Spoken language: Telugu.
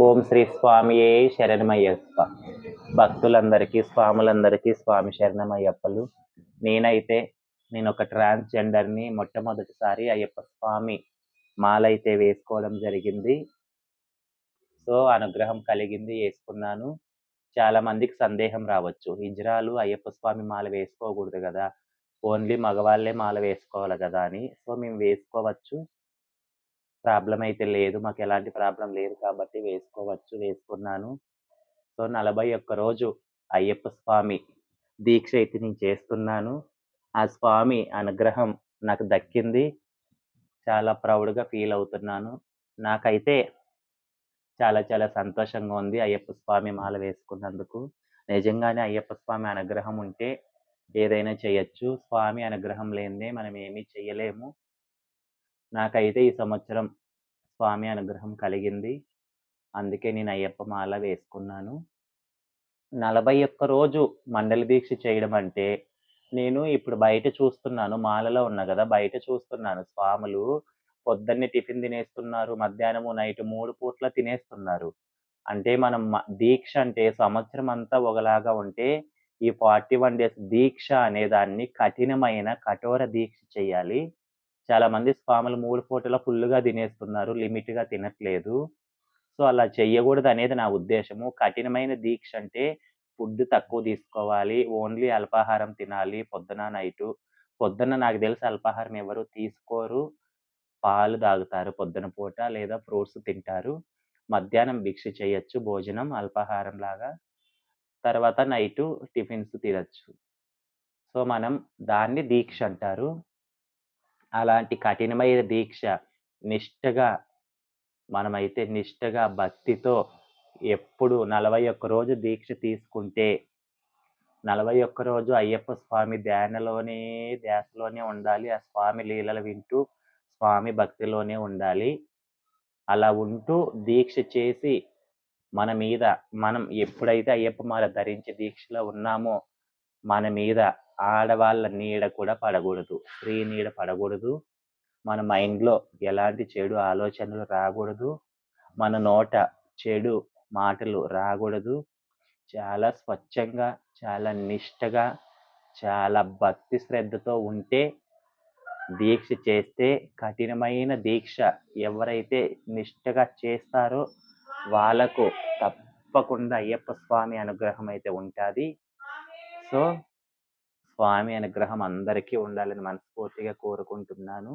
ఓం శ్రీ స్వామియే శరణమయ్యప్ప. భక్తులందరికీ స్వాములందరికీ స్వామి శరణమయ్యప్పలు. నేనైతే నేను ఒక ట్రాన్స్జెండర్ని మొట్టమొదటిసారి అయ్యప్ప స్వామి మాలైతే వేసుకోవడం జరిగింది. సో అనుగ్రహం కలిగింది వేసుకున్నాను. చాలా మందికి సందేహం రావచ్చు. హిజ్రాలు అయ్యప్ప స్వామి మాల వేసుకోకూడదు కదా. ఓన్లీ మగవాళ్ళే మాల వేసుకోవాలి కదా అని. సో మేము వేసుకోవచ్చు. ప్రాబ్లం అయితే లేదు. మాకు ఎలాంటి ప్రాబ్లం లేదు కాబట్టి వేసుకోవచ్చు వేసుకున్నాను. సో నలభై ఒక్క రోజు అయ్యప్ప స్వామి దీక్ష అయితే నేను చేస్తున్నాను. ఆ స్వామి అనుగ్రహం నాకు దక్కింది. చాలా ప్రౌడ్గా ఫీల్ అవుతున్నాను. నాకైతే చాలా చాలా సంతోషంగా ఉంది అయ్యప్ప స్వామి మాల వేసుకున్నందుకు. నిజంగానే అయ్యప్ప స్వామి అనుగ్రహం ఉంటే ఏదైనా చేయొచ్చు. స్వామి అనుగ్రహం లేనిదే మనం ఏమీ చేయలేము. నాకైతే ఈ సంవత్సరం స్వామి అనుగ్రహం కలిగింది. అందుకే నేను అయ్యప్ప మాల వేసుకున్నాను. నలభై ఒక్క రోజు మండలి దీక్ష చేయడం అంటే నేను ఇప్పుడు బయట చూస్తున్నాను. మాలలో ఉన్నా కదా బయట చూస్తున్నాను. స్వాములు పొద్దున్నే టిఫిన్ తినేస్తున్నారు. మధ్యాహ్నము నైట్ మూడు పూట్ల తినేస్తున్నారు. అంటే మనం దీక్ష అంటే సంవత్సరం అంతా ఒకలాగా ఉంటే ఈ ఫార్టీ వన్ డేస్ దీక్ష అనే దాన్ని కఠినమైన కఠోర దీక్ష చేయాలి. చాలా మంది స్వాములు మూడు పూటల ఫుల్గా తినేస్తున్నారు లిమిట్గా తినట్లేదు. సో అలా చెయ్యకూడదు అనేది నా ఉద్దేశము. కఠినమైన దీక్ష అంటే ఫుడ్ తక్కువ తీసుకోవాలి ఓన్లీ అల్పాహారం తినాలి పొద్దున నైటు. పొద్దున నాకు తెలిసి అల్పాహారం ఎవరు తీసుకోరు. పాలు తాగుతారు పొద్దున పూట లేదా ఫ్రూట్స్ తింటారు. మధ్యాహ్నం భిక్ష చేయొచ్చు భోజనం అల్పాహారం లాగా. తర్వాత నైటు టిఫిన్స్ తినచ్చు. సో మనం దాన్ని దీక్ష అంటారు. అలాంటి కఠినమైన దీక్ష నిష్టగా మనమైతే నిష్టగా భక్తితో ఎప్పుడు నలభై ఒక్క రోజు దీక్ష తీసుకుంటే నలభై ఒక్క రోజు అయ్యప్ప స్వామి ధ్యానలోనే ధ్యాసలోనే ఉండాలి. ఆ స్వామి లీలలు వింటూ స్వామి భక్తిలోనే ఉండాలి. అలా ఉంటూ దీక్ష చేసి మన మీద మనం ఎప్పుడైతే అయ్యప్ప మాల ధరించి దీక్షలో ఉన్నామో మన మీద ఆడవాళ్ళ నీడ కూడా పడకూడదు. స్త్రీ నీడ పడకూడదు. మన మైండ్లో ఎలాంటి చెడు ఆలోచనలు రాకూడదు. మన నోట చెడు మాటలు రాకూడదు. చాలా స్వచ్ఛంగా చాలా నిష్టగా చాలా భక్తి శ్రద్ధతో ఉంటే దీక్ష చేస్తే కఠినమైన దీక్ష ఎవరైతే నిష్టగా చేస్తారో వాళ్ళకు తప్పకుండా అయ్యప్ప స్వామి అనుగ్రహం అయితే ఉంటుంది. సో స్వామి అనుగ్రహం అందరికీ ఉండాలని మనస్ఫూర్తిగా కోరుకుంటున్నాను.